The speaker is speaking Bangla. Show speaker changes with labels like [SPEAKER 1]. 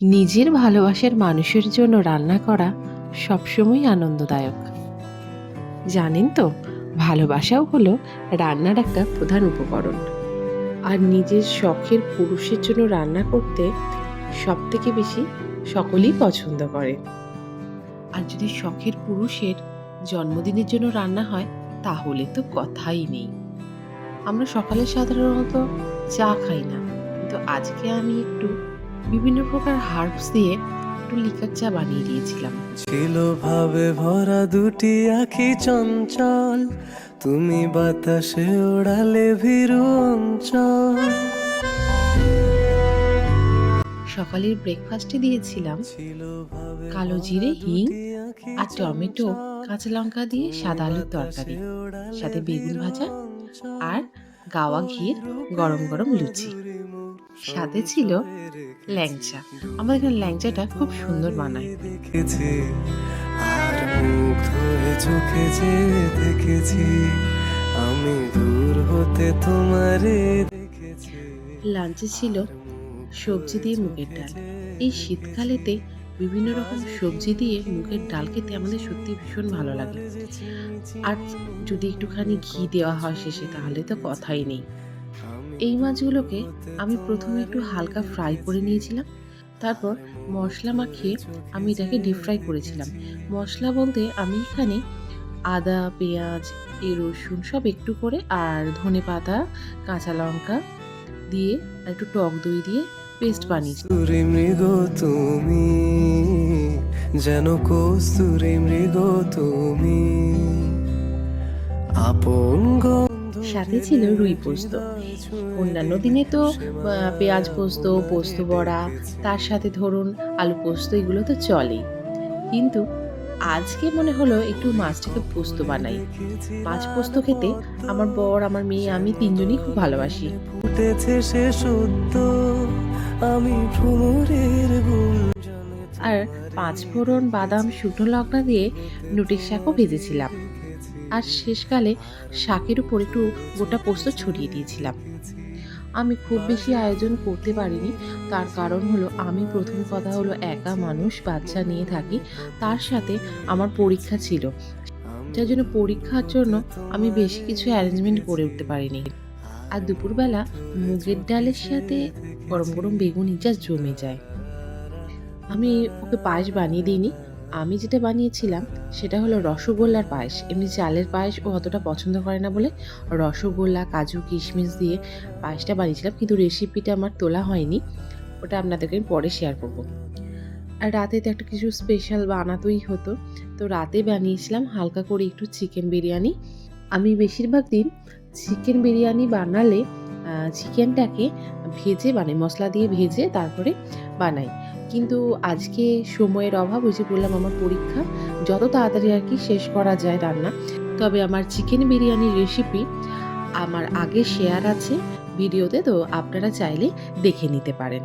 [SPEAKER 1] নিজের ভালোবাসার মানুষের জন্য রান্না করা সবসময়ই আনন্দদায়ক। জানেন তো, ভালোবাসাও হলো রান্নার একটা প্রধান উপকরণ। আর নিজের শখের পুরুষের জন্য রান্না করতে সব থেকে বেশি সকলেই পছন্দ করে। আর যদি শখের পুরুষের জন্মদিনের জন্য রান্না হয়, তাহলে তো কথাই নেই। আমরা সকালে সাধারণত চা খাই না। কিন্তু আজকে আমি একটু বিভিন্ন প্রকার হার্বস দিয়ে একটু লিকার চা বানিয়ে দিয়েছিলাম।
[SPEAKER 2] ছিল ভাবে ভরা দুটি আখি চঞ্চল তুমি বাতাসে ওড়ালে ভীরু অঞ্চল।
[SPEAKER 1] সকালের ব্রেকফাস্টে দিয়েছিলাম।
[SPEAKER 2] ছিল
[SPEAKER 1] কালো জিরে, হিং আর টমেটো কাঁচা লঙ্কা দিয়ে সাদা আলুর তরকারি সাথে বেগুন ভাজা আর গাওয়া ঘির গরম গরম লুচি। সাথে ছিল ল্যাংচা। আমাদের এখানে ল্যাংচাটা খুব সুন্দর বানায়।
[SPEAKER 2] দেখেছি? আর মুগ্ধ চোখে যে দেখেছি আমি দূর হতে তোমারে দেখেছি।
[SPEAKER 1] লাঞ্চে ছিল সবজি দিয়ে মুগের ডাল। এই শীতকালেতে বিভিন্ন রকম সবজি দিয়ে মুগের ডাল খেতে আমাদের সত্যি ভীষণ ভালো লাগে। আর যদি একটুখানি ঘি দেওয়া হয় শেষে তাহলে তো কথাই নেই। এই মাছগুলোকে আমি প্রথমে একটু হালকা ফ্রাই করে নিয়েছিলাম। তারপর মশলা মাখিয়ে আমি এটাকে ডিপ ফ্রাই করেছিলাম। মশলা বলতে আমি এখানে আদা, পেঁয়াজ এই রসুন সব একটু করে আর ধনে পাতা, কাঁচা লঙ্কা দিয়ে একটু টক দই দিয়ে পেস্ট বানিয়েছি।
[SPEAKER 2] মৃগ তুমি, যেন কস্তুরি মৃগ তুমি। আপন
[SPEAKER 1] সাথে ছিল রুই পোস্ত। অন্যান্য দিনে তো পেঁয়াজ পোস্ত পোস্ত বড়া তার সাথে ধরুন আলু পোস্ত এগুলো তো চলেই। কিন্তু আজকে মনে হলো একটু মাছটাকে পোস্ত বানাই। মাছ পোস্ত খেতে আমার বর আমার মেয়ে আমি তিনজনই খুব ভালোবাসি।
[SPEAKER 2] ফুটেছে সে সত্য আমি ভ্রমরের
[SPEAKER 1] আর পাঁচ ফোড়ন বাদাম শুকনো লঙ্কা দিয়ে নুটির শাকও ভেজেছিলাম। আর শেষকালে শাকের উপর একটু গোটা পোস্ত ছড়িয়ে দিয়েছিলাম। আমি খুব বেশি আয়োজন করতে পারিনি, তার কারণ হলো আমি প্রথম কথা হলো একা মানুষ, বাচ্চা নিয়ে থাকি, তার সাথে আমার পরীক্ষা ছিল। যার জন্য পরীক্ষার জন্য আমি বেশি কিছু অ্যারেঞ্জমেন্ট করে উঠতে পারিনি। আর দুপুরবেলা মুগের ডালের সাথে গরম গরম বেগুনি যা জমে যায়। আমি ওকে পায়েস বানিয়ে দিইনি আমি যেটা বানিয়েছিলাম সেটা হলো রসগোল্লার পায়েস। এমনি চালের পায়েস ও অতটা পছন্দ করে না বলে রসগোল্লা, কাজু, কিশমিশ দিয়ে পায়েসটা বানিয়েছিলাম। কিন্তু রেসিপিটা আমার তোলা হয়নি। ওটা আপনাদেরকে আমি পরে শেয়ার করব। আর রাতে তো একটা কিছু স্পেশাল বানাতেই হতো। তো রাতে বানিয়েছিলাম হালকা করে একটু চিকেন বিরিয়ানি। আমি বেশিরভাগ দিন চিকেন বিরিয়ানি বানালে চিকেনটাকে ভেজে বানাই, মশলা দিয়ে ভেজে তারপরে বানাই। কিন্তু আজকে সময়ের অভাব, ওই যে বললাম আমার পরীক্ষা, যত তাড়াতাড়ি আর কি শেষ করা যায় রান্না। তবে আমার চিকেন বিরিয়ানির রেসিপি আমার আগে শেয়ার আছে ভিডিওতে, তো আপনারা চাইলে দেখে নিতে পারেন।